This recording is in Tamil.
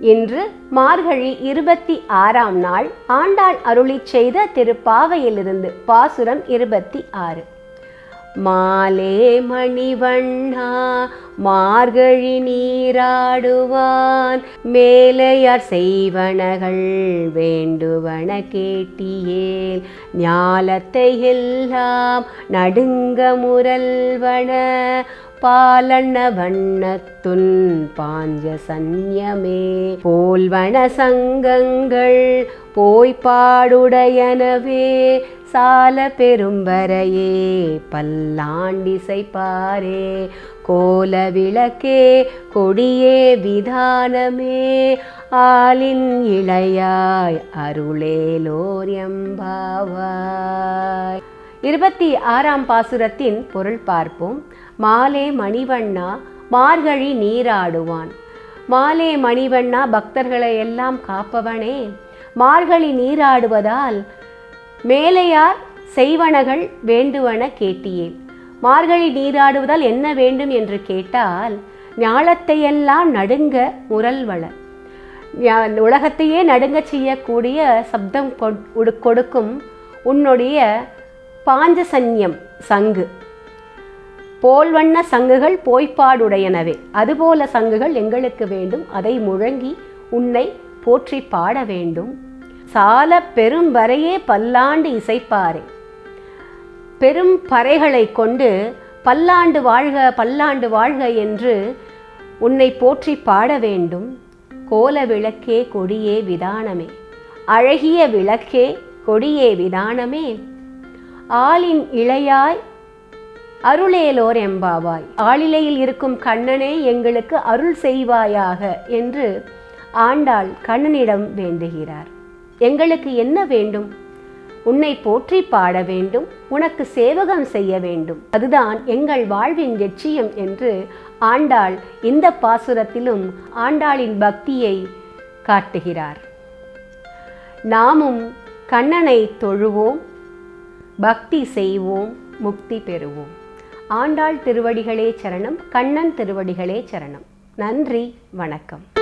இன்று மார்கழி இருபத்தி ஆறாம் நாள் ஆண்டாள் அருளி செய்த திருப்பாவையிலிருந்து பாசுரம் இருபத்தி ஆறு. மாலே மணிவண்ணா மார்கழி நீராடுவான். மேலையார் செய்வனகள் வேண்டுவன கேட்டியேல் ஞாலத்தை எல்லாம் நடுங்க முரல்வன. பாலண்ண வண்ணத்துன் பாஞ்ச சன்யமே போல்வன சங்கங்கள் போய்பாடுடையனவே சால பெரும்பரையே பல்லாண்டிசை பாரே கோல விளக்கே கொடியே விதானமே ஆலின் இளையாய் அருளேலோர் எம்பாவாய். இருபத்தி ஆறாம் பாசுரத்தின் பொருள் பார்ப்போம். மாலே மணிவண்ணா மார்கழி நீராடுவான். மாலே மணிவண்ணா பக்தர்களை எல்லாம் காப்பவனே. மார்கழி நீராடுவதால் மேலையார் செய்வனகள் வேண்டுவன கேட்டியேன் மார்கழி நீராடுவதால் என்ன வேண்டும் என்று கேட்டால் ஞாலத்தையெல்லாம் நடுங்க முரல்வள. உலகத்தையே நடுங்க செய்யக்கூடிய சப்தம் கொடுக்கும் உன்னுடைய பாஞ்சசன்யம் சங்கு. போல்வண்ண சங்குகள் போய்ப்பாடுடையனவே அதுபோல சங்குகள் எங்களுக்கு வேண்டும். அதை முழங்கி உன்னை போற்றி பாட வேண்டும். சால பெரும் வரையே பல்லாண்டு இசைப்பாரே. பெரும் பறைகளை கொண்டு பல்லாண்டு வாழ்க பல்லாண்டு வாழ்க என்று உன்னை போற்றி பாட வேண்டும். கோல விளக்கே கொடியே விதானமே. அழகிய விளக்கே கொடியே விதானமே. ஆளின் இளையாய் அருளேலோர் எம்பாவாய். ஆளிலையில் இருக்கும் கண்ணனே எங்களுக்கு அருள் செய்வாயாக என்று ஆண்டாள் கண்ணனிடம் வேண்டுகிறார். எங்களுக்கு என்ன வேண்டும்? உன்னை போற்றி பாட வேண்டும் உனக்கு சேவகம் செய்ய வேண்டும். அதுதான் எங்கள் வாழ்வின் லட்சியம் என்று ஆண்டாள் இந்த பாசுரத்திலும் ஆண்டாளின் பக்தியை காட்டுகிறார். நாமும் கண்ணனை தொழுவோம் பக்தி செய்வோம் முக்தி பெறுவோம். ஆண்டாள் திருவடிகளே சரணம் கண்ணன் திருவடிகளே சரணம். நன்றி வணக்கம்.